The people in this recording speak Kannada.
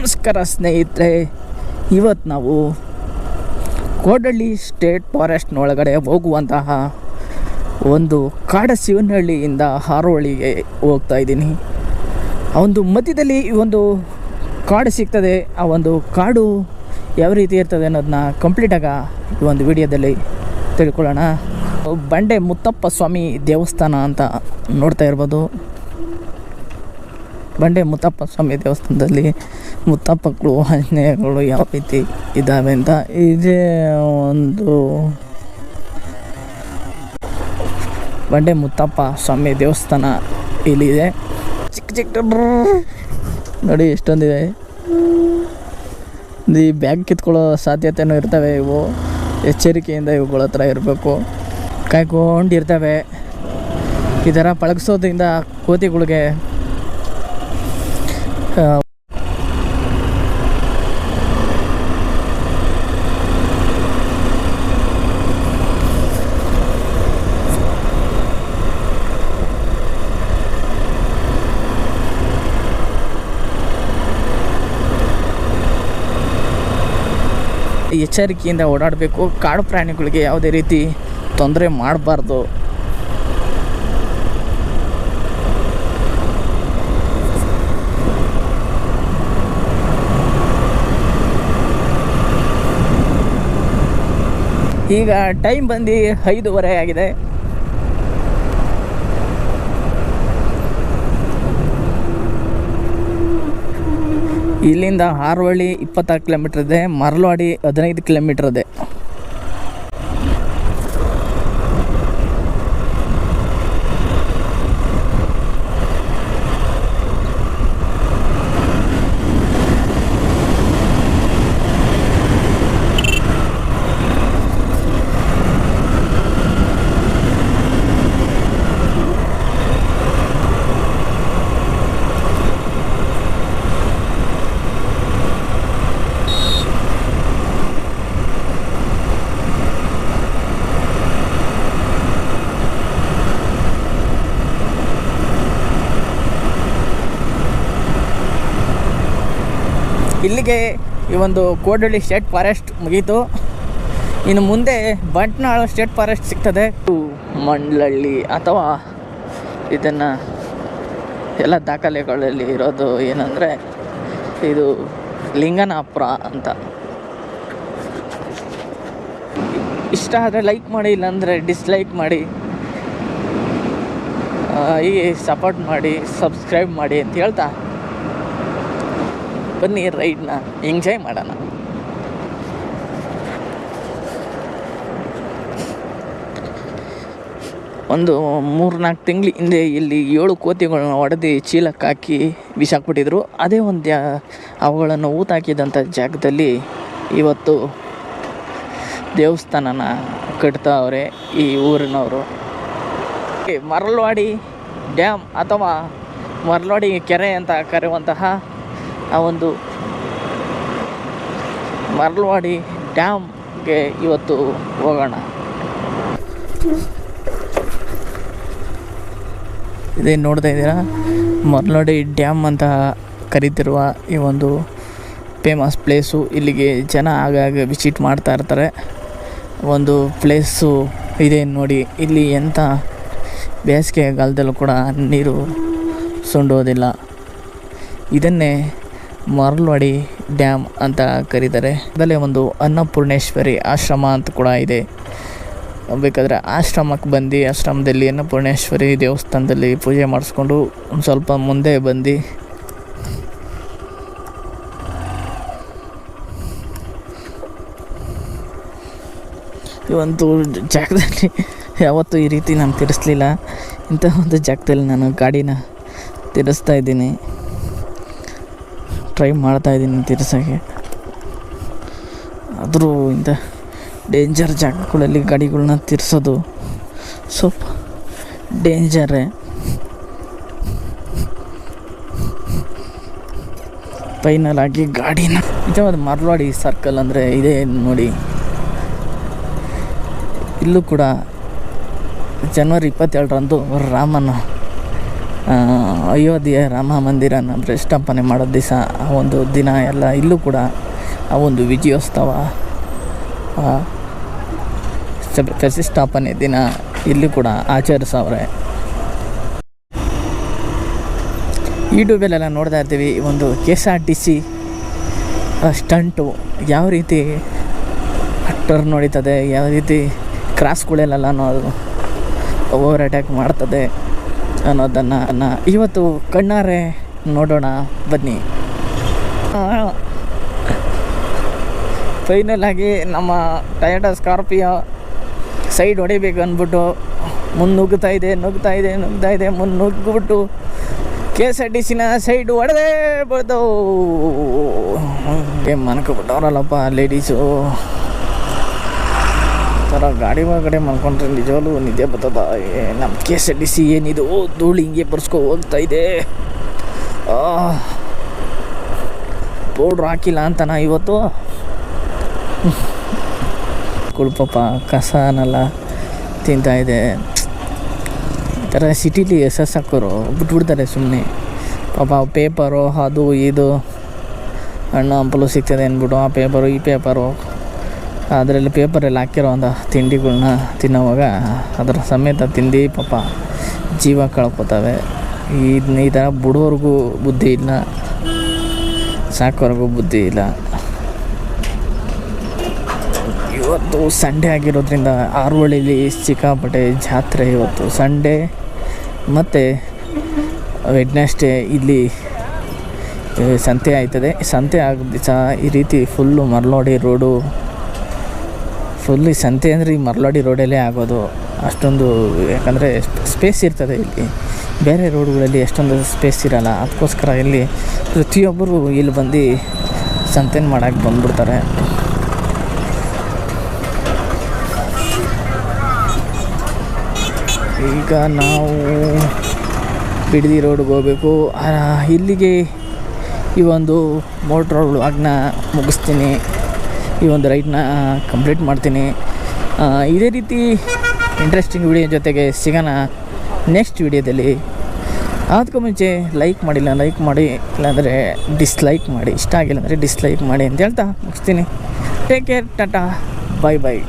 ನಮಸ್ಕಾರ ಸ್ನೇಹಿತರೆ ಇವತ್ತು ನಾವು ಕೋಡಳ್ಳಿ ಸ್ಟೇಟ್ ಫಾರೆಸ್ಟ್ನೊಳಗಡೆ ಹೋಗುವಂತಹ ಒಂದು ಕಾಡ ಶಿವನಹಳ್ಳಿಯಿಂದ ಹಾರೋಳಿಗೆ ಹೋಗ್ತಾ ಇದ್ದೀನಿ. ಆ ಒಂದು ಮಧ್ಯದಲ್ಲಿ ಈ ಒಂದು ಕಾಡು ಸಿಗ್ತದೆ, ಆ ಒಂದು ಕಾಡು ಯಾವ ರೀತಿ ಇರ್ತದೆ ಅನ್ನೋದನ್ನ ಕಂಪ್ಲೀಟಾಗಿ ಈ ಒಂದು ವಿಡಿಯೋದಲ್ಲಿ ತಿಳ್ಕೊಳ್ಳೋಣ. ಬಂಡೆ ಮುತ್ತಪ್ಪ ಸ್ವಾಮಿ ದೇವಸ್ಥಾನ ಅಂತ ನೋಡ್ತಾ ಇರ್ಬೋದು. ಬಂಡೆ ಮುತ್ತಪ್ಪ ಸ್ವಾಮಿ ದೇವಸ್ಥಾನದಲ್ಲಿ ಮುತ್ತಪ್ಪಗಳು, ಆಂಜನೇಯಗಳು ಯಾವ ರೀತಿ ಇದ್ದಾವೆ ಅಂತ ಇದೇ ಒಂದು ಬಂಡೆ ಮುತ್ತಪ್ಪ ಸ್ವಾಮಿ ದೇವಸ್ಥಾನ ಇಲ್ಲಿದೆ. ಚಿಕ್ಕ ಚಿಕ್ಕ ನೋಡಿ ಎಷ್ಟೊಂದಿದೆ. ಈ ಬ್ಯಾಗ್ ಕಿತ್ಕೊಳ್ಳೋ ಸಾಧ್ಯತೆಯೂ ಇರ್ತವೆ, ಇವು ಎಚ್ಚರಿಕೆಯಿಂದ ಇವುಗಳ ಹತ್ರ ಇರಬೇಕು. ಕಾಯ್ಕೊಂಡಿರ್ತವೆ. ಈ ಥರ ಪಳಗಿಸೋದ್ರಿಂದ ಕೋತಿಗಳಿಗೆ ಎಚ್ಚರಿಕೆಯಿಂದ ಓಡಾಡಬೇಕು. ಕಾಡು ಪ್ರಾಣಿಗಳಿಗೆ ಯಾವುದೇ ರೀತಿ ತೊಂದರೆ ಮಾಡಬಾರ್ದು. ಈಗ ಟೈಮ್ ಬಂದು ಐದೂವರೆ ಆಗಿದೆ. ಇಲ್ಲಿಂದ ಹಾರೋಹಳ್ಳಿ ಇಪ್ಪತ್ತಾರು ಕಿಲೋಮೀಟ್ರ್ ಇದೆ ಮರಳವಾಡಿ ಹದಿನೈದು ಕಿಲೋಮೀಟ್ರ್ ಇದೆ. ಇಲ್ಲಿಗೆ ಈ ಒಂದು ಕೋಡಳ್ಳಿ ಸ್ಟೇಟ್ ಫಾರೆಸ್ಟ್ ಮುಗೀತು. ಇನ್ನು ಮುಂದೆ ಬಂಟ್ನಾಳ ಸ್ಟೇಟ್ ಫಾರೆಸ್ಟ್ ಸಿಗ್ತದೆ. ಮಂಡ್ಲಳ್ಳಿ ಅಥವಾ ಇದನ್ನು ಎಲ್ಲ ದಾಖಲೆಗಳಲ್ಲಿ ಇರೋದು ಏನಂದರೆ ಇದು ಲಿಂಗನಾಪುರ ಅಂತ. ಇಷ್ಟ ಆದರೆ ಲೈಕ್ ಮಾಡಿ, ಇಲ್ಲಾಂದರೆ ಡಿಸ್ಲೈಕ್ ಮಾಡಿ ಈ ಸಪೋರ್ಟ್ ಮಾಡಿ ಸಬ್ಸ್ಕ್ರೈಬ್ ಮಾಡಿ ಅಂತ ಹೇಳ್ತಾ. ಬನ್ನಿ ರೈಡ್ನ ಎಂಜಾಯ್ ಮಾಡೋಣ. ಒಂದು ಮೂರು ನಾಲ್ಕು ತಿಂಗಳ ಹಿಂದೆ ಇಲ್ಲಿ ಏಳು ಕೋತಿಗಳನ್ನ ಒಡೆದು ಚೀಲಕ್ಕೆ ಹಾಕಿ ಬಿಸಾಕ್ಬಿಟ್ಟಿದ್ರು. ಅದೇ ಒಂದು ಅವುಗಳನ್ನು ಊತ ಹಾಕಿದಂಥ ಜಾಗದಲ್ಲಿ ಇವತ್ತು ದೇವಸ್ಥಾನನ ಕಟ್ತಾವ್ರೆ ಈ ಊರಿನವರು. ಈ ಮರಳವಾಡಿ ಡ್ಯಾಮ್ ಅಥವಾ ಮರಲ್ವಾಡಿ ಕೆರೆ ಅಂತ ಕರೆಯುವಂತಹ ಆ ಒಂದು ಮರಳವಾಡಿ ಡ್ಯಾಮ್ಗೆ ಇವತ್ತು ಹೋಗೋಣ. ಇದೇನು ನೋಡ್ತಾ ಇದ್ದೀರಾ? ಮರಳವಾಡಿ ಡ್ಯಾಮ್ ಅಂತ ಕರೀತಿರುವ ಈ ಒಂದು ಫೇಮಸ್ ಪ್ಲೇಸು ಇಲ್ಲಿಗೆ ಜನ ಆಗಾಗ ವಿಸಿಟ್ ಮಾಡ್ತಾ ಇರ್ತಾರೆ. ಒಂದು ಪ್ಲೇಸು ಇದೆ ನೋಡಿ, ಇಲ್ಲಿ ಎಂಥ ಬೇಸಿಗೆಗಾಲದಲ್ಲೂ ಕೂಡ ನೀರು ಸುಂಡೋದಿಲ್ಲ. ಇದನ್ನೇ ಮರಳವಾಡಿ ಡ್ಯಾಮ್ ಅಂತ ಕರೀತಾರೆ. ಅದಲ್ಲೇ ಒಂದು ಅನ್ನಪೂರ್ಣೇಶ್ವರಿ ಆಶ್ರಮ ಅಂತ ಕೂಡ ಇದೆ. ಬೇಕಾದರೆ ಆಶ್ರಮಕ್ಕೆ ಬಂದು ಆಶ್ರಮದಲ್ಲಿ ಅನ್ನಪೂರ್ಣೇಶ್ವರಿ ದೇವಸ್ಥಾನದಲ್ಲಿ ಪೂಜೆ ಮಾಡಿಸ್ಕೊಂಡು ಒಂದು ಸ್ವಲ್ಪ ಮುಂದೆ ಬಂದು ಈ ಒಂದು ಜಾಗದಲ್ಲಿ ಯಾವತ್ತೂ ಈ ರೀತಿ ನಾನು ತಿರ್ಸ್ಲಿಲ್ಲ. ಇಂಥ ಒಂದು ಜಾಗದಲ್ಲಿ ನಾನು ಗಾಡಿನ ತಿರ್ಸ್ತಾ ಇದ್ದೀನಿ. ಟ್ರೈ ಮಾಡ್ತಾ ಇದ್ದೀನಿ ತಿರ್ಸೋಕ್ಕೆ ಆದರೂ ಇಂಥ ಡೇಂಜರ್ ಜಾಗಗಳಲ್ಲಿ ಗಾಡಿಗಳನ್ನ ತಿರ್ಸೋದು ಸ್ವಲ್ಪ ಡೇಂಜರೇ ಫೈನಲ್ ಆಗಿ ಗಾಡಿನ ನಿಜವಾದ ಮರವಾಡಿ ಸರ್ಕಲ್ ಅಂದರೆ ಇದೇ ನೋಡಿ. ಇಲ್ಲೂ ಕೂಡ ಜನವರಿ ಇಪ್ಪತ್ತೇಳರಂದು ರಾಮನ ಅಯೋಧ್ಯೆ ರಾಮ ಮಂದಿರನ ಪ್ರತಿಷ್ಠಾಪನೆ ಮಾಡೋ ದಿವಸ, ಆ ಒಂದು ದಿನ ಎಲ್ಲ ಇಲ್ಲೂ ಕೂಡ ಆ ಒಂದು ವಿಜಯೋತ್ಸವ ಪ್ರತಿಷ್ಠಾಪನೆ ದಿನ ಇಲ್ಲಿ ಕೂಡ ಆಚರಿಸವ್ರೆ. ಯೂಟ್ಯೂಬಲ್ಲೆಲ್ಲ ನೋಡ್ತಾ ಇರ್ತೀವಿ ಒಂದು K S R T C stunt ಯಾವ ರೀತಿ ಟರ್ನ್ ನೋಡಿತದೆ, ಯಾವ ರೀತಿ ಕ್ರಾಸ್ಗಳಲ್ಲೆಲ್ಲ ಅನ್ನೋದು ಓವರ್ ಅಟ್ಯಾಕ್ ಮಾಡ್ತದೆ. ಅನ್ನೋದನ್ನು ನಾನು ಇವತ್ತು ಕಣ್ಣಾರೆ ನೋಡೋಣ, ಬನ್ನಿ. ಫೈನಲ್ ಆಗಿ ನಮ್ಮ ಟಯಟಾ ಸ್ಕಾರ್ಪಿಯೋ ಸೈಡ್ ಹೊಡಿಬೇಕು ಅಂದ್ಬಿಟ್ಟು ಮುಂದೆ ನುಗ್ಗುತ್ತಾ ಇದೆ, ನುಗ್ತಾ ಇದೆ ನುಗ್ತಾ ಇದೆ ಮುಂದೆ ನುಗ್ಗಿಬಿಟ್ಟು ಕೆ ಎಸ್ ಆರ್ ಟಿ ಸಿನ ಸೈಡ್ ಹೊಡೆದೇ ಏನು ಮನ್ಕೊಬಿಟ್ಟವ್ರಲ್ಲಪ್ಪ ಲೇಡೀಸು ಥರ ಗಾಡಿ ಒಳಗಡೆ ಮಲ್ಕೊಂಡ್ರೆ ನಿಜವಾಗ್ಲೂ ನಿದ್ದೆ ಬರ್ತದ. ಏ, ನಮ್ಮ K S R T C ಏನಿದು? ಧೂಳು ಹಿಂಗೆ ಬರ್ಸ್ಕೊ ಹೋಗ್ತಾ ಇದೆ. ಪೌಡ್ರ್ ಹಾಕಿಲ್ಲ ಅಂತನಾ ಇವತ್ತು. ಕುಳ್ಪಪ್ಪ ಕಸನೆಲ್ಲ ತಿಂತಾ ಇದೆ. ಈ ಥರ ಸಿಟೀಲಿ ಎಸ್ ಹಾಕೋರು ಬಿಟ್ಬಿಡ್ತಾರೆ ಸುಮ್ಮನೆ ಪಾಪ ಪೇಪರು ಅದು ಇದು. ಹಣ್ಣು ಹಂಪಲು ಸಿಗ್ತದೆ ಅಂದ್ಬಿಟ್ಟು ಆ ಪೇಪರು ಈ ಪೇಪರು. ಅದರಲ್ಲಿ ಪೇಪರಲ್ಲಿ ಹಾಕಿರೋ ಒಂದು ತಿಂಡಿಗಳ್ನ ತಿನ್ನೋವಾಗ ಅದರ ಸಮೇತ ತಿಂದು ಪಾಪ ಜೀವ ಕಳ್ಕೊತವೆ. ಈ ಈ ಥರ ಬಿಡೋರ್ಗೂ ಬುದ್ಧಿ ಇಲ್ಲ, ಸಾಕೋರ್ಗೂ ಬುದ್ಧಿ ಇಲ್ಲ. ಇವತ್ತು ಸಂಡೇ ಆಗಿರೋದ್ರಿಂದ ಆರುವಳಿಲಿ ಸಿಕ್ಕಾಪಟ್ಟೆ ಜಾತ್ರೆ ಇವತ್ತು. ಸಂಡೇ ಮತ್ತು ವೆಡ್ನೆಸ್ಡೇ ಇಲ್ಲಿ ಸಂತೆ ಆಯ್ತದೆ. ಸಂತೆ ಆಗ ಈ ರೀತಿ ಫುಲ್ಲು ಮರಳೋಡಿ ರೋಡು ಫುಲ್ ಈ ಸಂತೆ ಅಂದರೆ ಈ ಮರ್ಲಾಡಿ ರೋಡಲ್ಲೇ ಆಗೋದು. ಅಷ್ಟೊಂದು, ಯಾಕಂದರೆ ಸ್ಪೇಸ್ ಇರ್ತದೆ ಇಲ್ಲಿ. ಬೇರೆ ರೋಡ್ಗಳಲ್ಲಿ ಅಷ್ಟೊಂದು ಸ್ಪೇಸ್ ಇರಲ್ಲ. ಅದಕ್ಕೋಸ್ಕರ ಇಲ್ಲಿ ಪ್ರತಿಯೊಬ್ಬರು ಇಲ್ಲಿ ಬಂದು ಸಂತೆನ ಮಾಡೋಕ್ಕೆ ಬಂದ್ಬಿಡ್ತಾರೆ. ಈಗ ನಾವು ಬಿಡದಿ ರೋಡ್ಗೆ ಹೋಗಬೇಕು. ಇಲ್ಲಿಗೆ ಈ ಒಂದು ಮೋಟ್ರೋಡ್ ಅಗ್ನ ಮುಗಿಸ್ತೀನಿ. ಈ ಒಂದು ರೈಡ್ನ ಕಂಪ್ಲೀಟ್ ಮಾಡ್ತೀನಿ. ಇದೇ ರೀತಿ ಇಂಟ್ರೆಸ್ಟಿಂಗ್ ವಿಡಿಯೋ ಜೊತೆಗೆ ಸಿಗೋಣ ನೆಕ್ಸ್ಟ್ ವಿಡಿಯೋದಲ್ಲಿ ಅದಕ್ಕೂ ಮುಂಚೆ ಲೈಕ್ ಮಾಡಿಲ್ಲ ಲೈಕ್ ಮಾಡಿ, ಇಲ್ಲಾಂದರೆ ಡಿಸ್ಲೈಕ್ ಮಾಡಿ, ಇಷ್ಟ ಆಗಿಲ್ಲ ಅಂದರೆ ಡಿಸ್ಲೈಕ್ ಮಾಡಿ ಅಂತ ಹೇಳ್ತಾ ಮುಗಿಸ್ತೀನಿ. Take care tata bye bye